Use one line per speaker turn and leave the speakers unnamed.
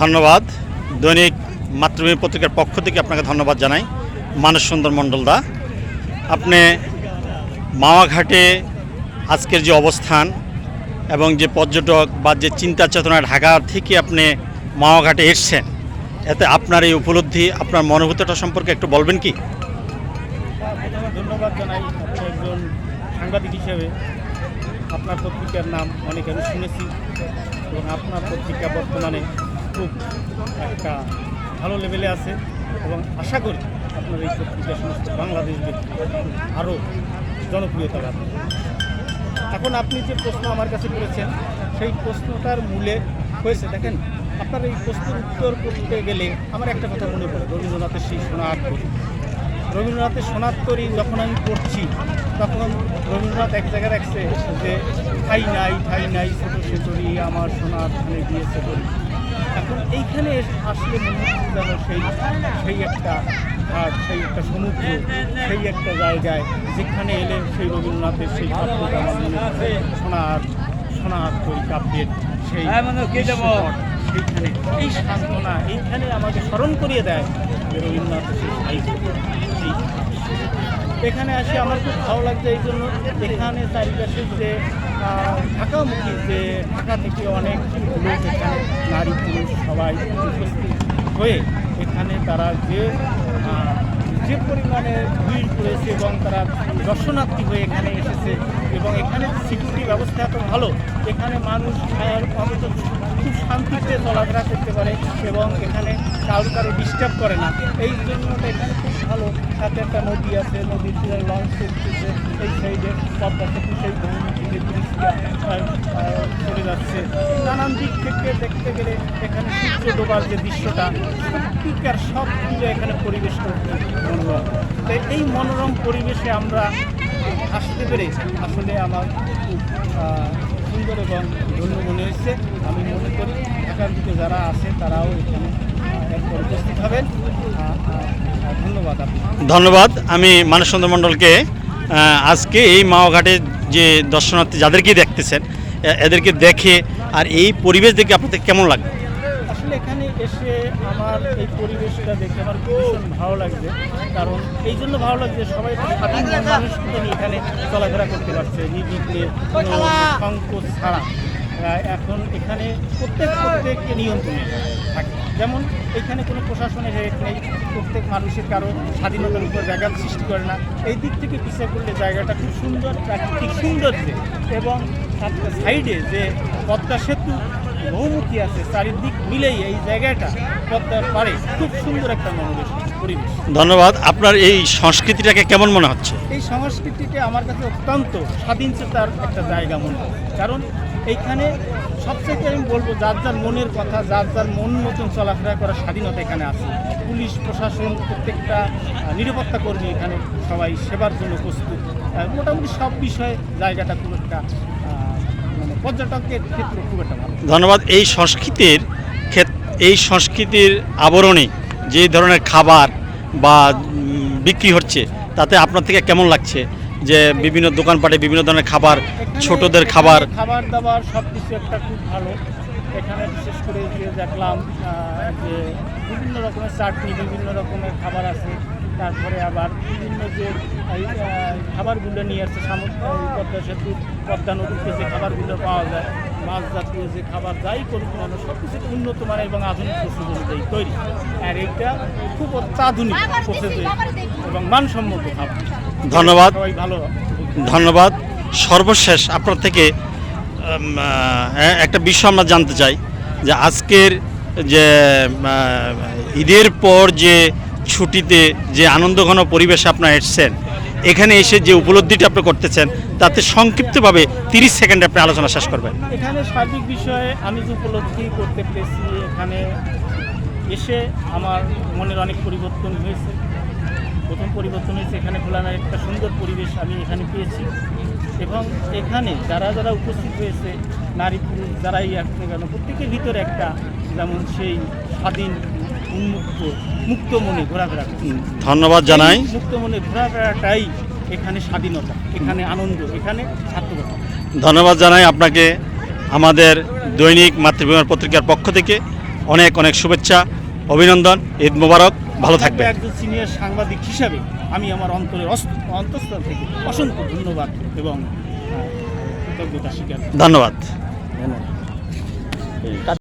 ধন্যবাদ। দৈনিক মাতৃভূমি পত্রিকার পক্ষ থেকে আপনাকে ধন্যবাদ জানাই। মানস সুন্দর মণ্ডলদা আপনি মাওয়াঘাটে আজকের যে অবস্থান এবং যে পর্যটক বা যে চিন্তা চেতনা ঢাকা থেকে আপনি মাওয়াঘাটে এসছেন, এতে আপনার এই উপলব্ধি, আপনার মনোভূতটা সম্পর্কে একটু বলবেন কি?
ধন্যবাদ জানাই একজন সাংবাদিক হিসেবে। আপনার পত্রিকার নাম অনেক আমি শুনেছি এবং আপনার পত্রিকা বর্তমানে খুব একটা ভালো লেভেলে আছে এবং আশা করি আপনার এই পত্রিকা সমস্ত বাংলাদেশ আরও জনপ্রিয়তা লাভ এখন আপনি যে প্রশ্ন আমার কাছে করেছেন, সেই প্রশ্নটার মূলে হয়েছে, দেখেন, আপনার এই প্রশ্নের উত্তর করতে গেলে আমার একটা কথা মনে পড়ে, রবীন্দ্রনাথের সেই সোনার কবি রবীন্দ্রনাথের সোনার তরী যখন আমি পড়ছি, তখন রবীন্দ্রনাথ এক জায়গায় রাখছে যে, ঠাই নাই ঠাই নাই, ছোট সে তরী, আমার সোনার দিয়েছে তরী। এখন এইখানে আসলে মনে যেন সেই সেই একটা ঘাট সেই একটা সমুদ্র সেই একটা জায়গায় যেখানে এলে সেই রবীন্দ্রনাথের সেই কাব্যটা আমার মনে হচ্ছে সোনার সোনার তরী কাব্যের সেই দৃশ্যপট, সেইখানে এই সান্ত্বনা এইখানে আমাকে স্মরণ করিয়ে দেয় রবীন্দ্রনাথের সেই সাহিত্য। সেই এখানে আসে আমার খুব ভালো লাগছে এই জন্য। এখানে চারিপাশে যে ঢাকামুখী যে ঢাকা থেকে অনেক লোক এখানে, নারী পুরুষ সবাই উপস্থিত হয়ে এখানে তারা যে যে পরিমাণে ভিড় করেছে এবং তারা দর্শনার্থী হয়ে এখানে এসেছে এবং এখানে সিকিউরিটি ব্যবস্থা এত ভালো, এখানে মানুষ খুব শান্তিতে চলাফেরা করতে পারে এবং এখানে কারও কারও ডিস্টার্ব করে না। এই জন্য এখানে খুব ভালো, সাথে একটা নদী আছে, নদীর তীরে লঞ্চ চলতেছে এই সাইডে পদ্মা সেতু সেই ভূমি চলে যাচ্ছে। নানান দিক থেকে দেখতে গেলে এখানে সূর্য ডোবার যে দৃশ্যটা সত্যিকার সব মিলে এখানে পরিবেশটা মনোরম তাই এই মনোরম পরিবেশে আমরা আসতে পেরে আসলে আমার খুব সুন্দর এবং ধন্য মনে হয়েছে। আমি মনে করি এখান দিকে যারা আছে তারাও এখানে ধন্যবাদ।
আমি মানস সুন্দর মণ্ডলকে আজকে এই মাওঘাটে যে দর্শনার্থী যাদেরকে দেখতেছেন এদেরকে দেখে আর এই পরিবেশ দেখে আপনাদের কেমন লাগবে
আসলে এখানে এসে আমার এই পরিবেশটা দেখে আমার ভালো লাগছে। কারণ এই জন্য ভালো লাগছে সবাই এখানে চলাফেরা করতে পারছে সংকোচ ছাড়া। এখন এখানে প্রত্যেক প্রত্যেককে নিয়ন্ত্রণে থাকে। যেমন এখানে কোনো প্রশাসনের হেড নেই প্রত্যেক মানুষের কারও স্বাধীনতার উপর ব্যাঘাত সৃষ্টি করে না। এই দিক থেকে পিছিয়ে করলে জায়গাটা খুব সুন্দর প্রাকৃতিক সৌন্দর্যে এবং সাইডে যে পদ্মা সেতু বহুমুখী আছে চারিদিক মিলেই এই জায়গাটা পদ্মার পাড়ে খুব সুন্দর একটা মনোবেশ পরিবেশ।
ধন্যবাদ। আপনার এই সংস্কৃতিটাকে কেমন মনে হচ্ছে?
এই সংস্কৃতিকে আমার কাছে অত্যন্ত স্বাধীনচেতার একটা জায়গা মনে হয়। কারণ এইখানে সবচেয়ে আমি বলব, যার যার মনের কথা, যার যার মন মতন চলাফেরা করার স্বাধীনতা এখানে আছে। পুলিশ, প্রশাসন, প্রত্যেকটা নিরাপত্তা কর্মী এখানে সবাই সেবার জন্য প্রস্তুত। মোটামুটি সব বিষয়ে জায়গাটা খুব একটা মানে পর্যটকের ক্ষেত্রে খুব একটা ভালো।
ধন্যবাদ। এই সংস্কৃতির এই সংস্কৃতির আবরণে যে ধরনের খাবার বা বিক্রি হচ্ছে, তাতে আপনার থেকে কেমন লাগছে? যে বিভিন্ন দোকানপাটে বিভিন্ন ধরনের খাবার ছোটদের খাবার।
খাবার দাবার সব কিছু একটা খুব ভালো। এখানে বিশেষ করে যে দেখলাম যে বিভিন্ন রকমের চাটনি বিভিন্ন রকমের খাবার আছে। তারপরে আবার বিভিন্ন যে খাবারগুলো নিয়ে আসছে সামুদ্রিক পদ্মা সেতু পদ্মা নদীতে যে খাবারগুলো পাওয়া যায় মাছ জাতীয় যে খাবার যাই করুক না কেন, সব কিছু উন্নত মানের এবং আধুনিক প্রস্তুত অনুযায়ী তৈরি। আর এইটা খুব অত্যাধুনিক প্রসেসে এবং মানসম্মত খাবার।
ধন্যবাদ। ধন্যবাদ। সর্বশেষ আপনার থেকে একটা বিষয় আমরা জানতে চাই যে আজকের যে ঈদের পর যে ছুটিতে যে আনন্দঘন পরিবেশে আপনারা এসছেন এখানে এসে যে উপলব্ধিটা আপনি করতেছেন তাতে সংক্ষিপ্তভাবে তিরিশ সেকেন্ডে আপনি আলোচনা শেষ করবেন।
এখানে সার্বিক বিষয়ে আমি যে উপলব্ধি করতে পেরেছি এখানে এসে আমার মনের অনেক পরিবর্তন হয়েছে। পরিবর্তন হয়েছে এখানে খোলামের একটা সুন্দর পরিবেশ আমি এখানে পেয়েছি। এবং এখানে যারা যারা উপস্থিত হয়েছে নারী পুরুষ যারাই আসছে কেন প্রত্যেকের ভিতরে একটা যেমন সেই স্বাধীন উন্মুক্ত মুক্ত মনে ঘোরাফেরা
ধন্যবাদ জানাই।
মুক্ত মনে ঘোরাফেরাটাই এখানে স্বাধীনতা এখানে আনন্দ এখানে সার্থকতা।
ধন্যবাদ জানাই আপনাকে আমাদের দৈনিক মাতৃভূমির পত্রিকার পক্ষ থেকে অনেক অনেক শুভেচ্ছা অভিনন্দন ঈদ মোবারক। ভালো থাকবে
একজন সিনিয়র সাংবাদিক হিসাবে আমি আমার অন্তরের অন্তঃস্থল থেকে অসংখ্য ধন্যবাদ এবং কৃতজ্ঞতা স্বীকার
ধন্যবাদ।
ধন্যবাদ।